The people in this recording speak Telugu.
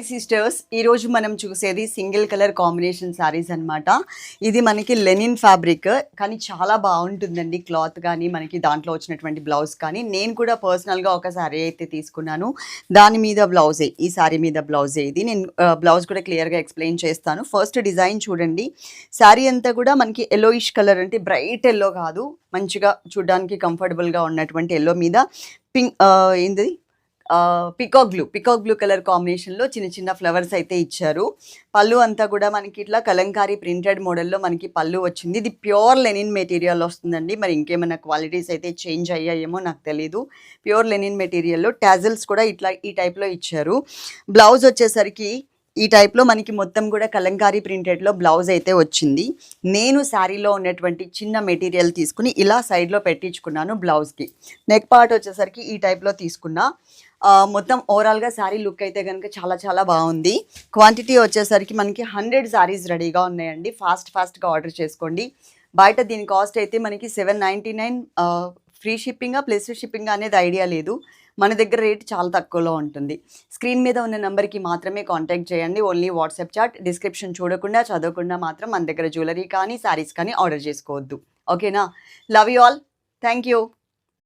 హాయ్ సిస్టర్స్ ఈరోజు మనం చూసేది సింగిల్ కలర్ కాంబినేషన్ శారీస్ అన్నమాట. ఇది మనకి లెనిన్ ఫ్యాబ్రిక్ కానీ చాలా బాగుంటుందండి క్లాత్ కానీ మనకి దాంట్లో వచ్చినటువంటి బ్లౌజ్ కానీ. నేను కూడా పర్సనల్గా ఒక శారీ అయితే తీసుకున్నాను. దాని మీద బ్లౌజే ఈ శారీ మీద బ్లౌజే ఇది. నేను బ్లౌజ్ కూడా క్లియర్గా ఎక్స్ప్లెయిన్ చేస్తాను. ఫస్ట్ డిజైన్ చూడండి. శారీ అంతా కూడా మనకి ఎల్లోయిష్ కలర్ అంటే బ్రైట్ ఎల్లో కాదు. మంచిగా చూడడానికి కంఫర్టబుల్గా ఉన్నటువంటి ఎల్లో మీద పింక్ ఏంది peacock blue peacock blue colour కాంబినేషన్లో చిన్న చిన్న ఫ్లవర్స్ అయితే ఇచ్చారు. పళ్ళు అంతా కూడా మనకి ఇట్లా కలంకారీ ప్రింటెడ్ మోడల్లో మనకి పళ్ళు వచ్చింది. ఇది ప్యూర్ లెనిన్ మెటీరియల్ వస్తుందండి. మరి ఇంకేమైనా క్వాలిటీస్ అయితే చేంజ్ అయ్యాయేమో నాకు తెలీదు. ప్యూర్ లెనిన్ మెటీరియల్లో ట్యాజిల్స్ కూడా ఇట్లా ఈ టైప్లో ఇచ్చారు. బ్లౌజ్ వచ్చేసరికి ఈ టైప్లో మనకి మొత్తం కూడా కలంకారీ ప్రింటెడ్లో బ్లౌజ్ అయితే వచ్చింది. నేను శారీలో ఉన్నటువంటి చిన్న మెటీరియల్ తీసుకుని ఇలా సైడ్లో పెట్టించుకున్నాను బ్లౌజ్కి నెక్ పార్ట్ వచ్చేసరికి ఈ టైప్లో తీసుకున్నా. మొత్తం ఓవరాల్గా శారీ లుక్ అయితే కనుక చాలా చాలా బాగుంది. క్వాంటిటీ వచ్చేసరికి మనకి హండ్రెడ్ శారీస్ రెడీగా ఉన్నాయండి. ఫాస్ట్ ఫాస్ట్గా ఆర్డర్ చేసుకోండి. బయట దీని కాస్ట్ అయితే మనకి సెవెన్ నైంటీ నైన్ ఫ్రీ షిప్పింగా ప్లస్ షిప్పింగ్ అనేది ఐడియా లేదు. మన దగ్గర రేట్ చాలా తక్కువలో ఉంటుంది. స్క్రీన్ మీద ఉన్న నెంబర్కి మాత్రమే కాంటాక్ట్ చేయండి. ఓన్లీ వాట్సాప్ చాట్ డిస్క్రిప్షన్ చూడకుండా చదవకుండా మాత్రం మన దగ్గర జ్యువెలరీ కానీ శారీస్ కానీ ఆర్డర్ చేసుకోవద్దు. ఓకేనా? Love you all. Thank you